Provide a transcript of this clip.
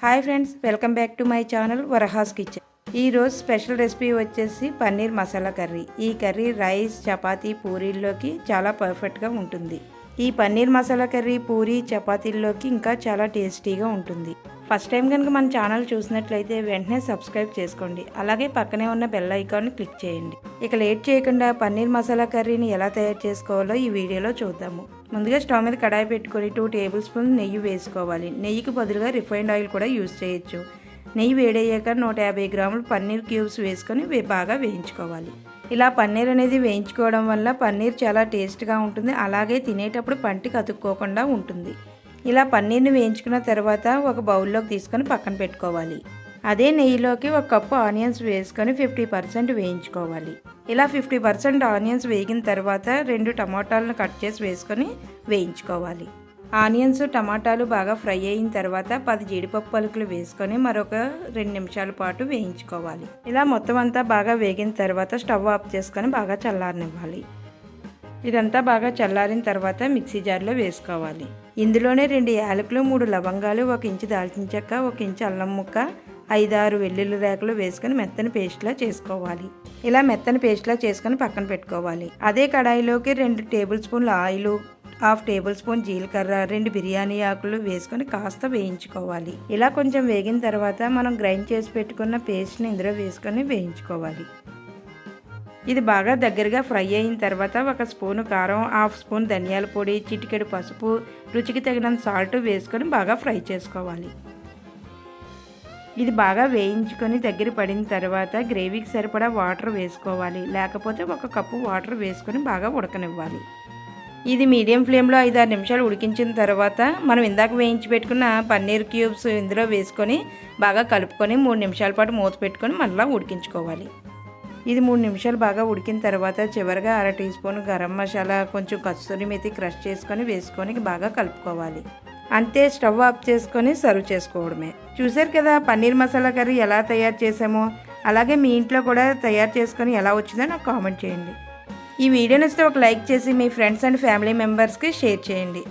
Hi friends welcome back to my channel Varahas kitchen. ఈరోజు special recipe వచ్చేసి paneer masala curry. ఈ curry rice chapati పూరీల్లోకి చాలా పర్ఫెక్ట్గా ఉంటుంది. ఈ పన్నీర్ మసాలా కర్రీ పూరీ చపాతీల్లోకి ఇంకా చాలా టేస్టీగా ఉంటుంది. ఫస్ట్ టైం కనుక మన ఛానల్ చూసినట్లయితే వెంటనే సబ్స్క్రైబ్ చేసుకోండి. అలాగే పక్కనే ఉన్న బెల్ ఐకాన్ని క్లిక్ చేయండి. ఇక లేట్ చేయకుండా పన్నీర్ మసాలా కర్రీని ఎలా తయారు చేసుకోవాలో ఈ వీడియోలో చూద్దాము. ముందుగా స్టవ్ మీద కడాయి పెట్టుకొని టూ టేబుల్ స్పూన్ నెయ్యి వేసుకోవాలి. నెయ్యికి బదులుగా రిఫైండ్ ఆయిల్ కూడా యూజ్ చేయొచ్చు. నెయ్యి వేడయ్యాక నూట యాభై గ్రాములు పన్నీర్ క్యూబ్స్ వేసుకొని బాగా వేయించుకోవాలి. ఇలా పన్నీర్ అనేది వేయించుకోవడం వల్ల పన్నీర్ చాలా టేస్ట్గా ఉంటుంది. అలాగే తినేటప్పుడు పంటికి అతుక్కోకుండా ఉంటుంది. ఇలా పన్నీర్ని వేయించుకున్న తర్వాత ఒక బౌల్లోకి తీసుకొని పక్కన పెట్టుకోవాలి. అదే నెయ్యిలోకి ఒక కప్పు ఆనియన్స్ వేసుకొని ఫిఫ్టీ పర్సెంట్ వేయించుకోవాలి. ఇలా ఫిఫ్టీ పర్సెంట్ ఆనియన్స్ వేగిన తర్వాత రెండు టమాటాలను కట్ చేసి వేసుకొని వేయించుకోవాలి. ఆనియన్స్ టమాటాలు బాగా ఫ్రై అయిన తర్వాత పది జీడిపప్పు పలుకులు వేసుకొని మరొక రెండు నిమిషాల పాటు వేయించుకోవాలి. ఇలా మొత్తం అంతా బాగా వేగిన తర్వాత స్టవ్ ఆఫ్ చేసుకొని బాగా చల్లారనివ్వాలి. ఇదంతా బాగా చల్లారిన తర్వాత మిక్సీ జార్లో వేసుకోవాలి. ఇందులోనే రెండు యాలకులు మూడు లవంగాలు ఒక ఇంచు దాల్చిన చెక్క ఒక ఇంచు అల్లం ముక్క ఐదారు వెల్లుల్లి రేకలు వేసుకొని మెత్తని పేస్ట్లా చేసుకోవాలి. ఇలా మెత్తని పేస్ట్లా చేసుకొని పక్కన పెట్టుకోవాలి. అదే కడాయిలోకి రెండు టేబుల్ స్పూన్ల ఆయిల్ హాఫ్ టేబుల్ స్పూన్ జీలకర్ర రెండు బిర్యానీ ఆకులు వేసుకొని కాస్త వేయించుకోవాలి. ఇలా కొంచెం వేగిన తర్వాత మనం గ్రైండ్ చేసి పెట్టుకున్న పేస్ట్ని ఇందులో వేసుకొని వేయించుకోవాలి. ఇది బాగా దగ్గరగా ఫ్రై అయిన తర్వాత ఒక స్పూను కారం హాఫ్ స్పూన్ ధనియాల పొడి చిటికెడు పసుపు రుచికి తగినంత సాల్ట్ వేసుకొని బాగా ఫ్రై చేసుకోవాలి. ఇది బాగా వేయించుకొని దగ్గర పడిన తర్వాత గ్రేవీకి సరిపడా వాటర్ వేసుకోవాలి. లేకపోతే ఒక కప్పు వాటర్ వేసుకొని బాగా ఉడకనివ్వాలి. ఇది మీడియం ఫ్లేమ్లో ఐదు ఆరు నిమిషాలు ఉడికించిన తర్వాత మనం ఇందాక వేయించి పెట్టుకున్న పన్నీర్ క్యూబ్స్ ఇందులో వేసుకొని బాగా కలుపుకొని మూడు నిమిషాల పాటు మూత పెట్టుకొని మళ్ళీ ఉడికించుకోవాలి. ఇది మూడు నిమిషాలు బాగా ఉడికిన తర్వాత చివరిగా అర టీ స్పూన్ గరం మసాలా కొంచెం కస్తూరి మెతి క్రష్ చేసుకొని వేసుకొని బాగా కలుపుకోవాలి. అంతే స్టవ్ ఆఫ్ చేసుకొని సర్వ్ చేసుకోవడమే. చూసారు కదా పన్నీర్ మసాలా కర్రీ ఎలా తయారు చేసామో అలాగే మీ ఇంట్లో కూడా తయారు చేసుకొని ఎలా వచ్చిందో నాకు కామెంట్ చేయండి. ఈ వీడియో నచ్చితే ఒక లైక్ చేసి మీ ఫ్రెండ్స్ అండ్ ఫ్యామిలీ మెంబర్స్కి షేర్ చేయండి.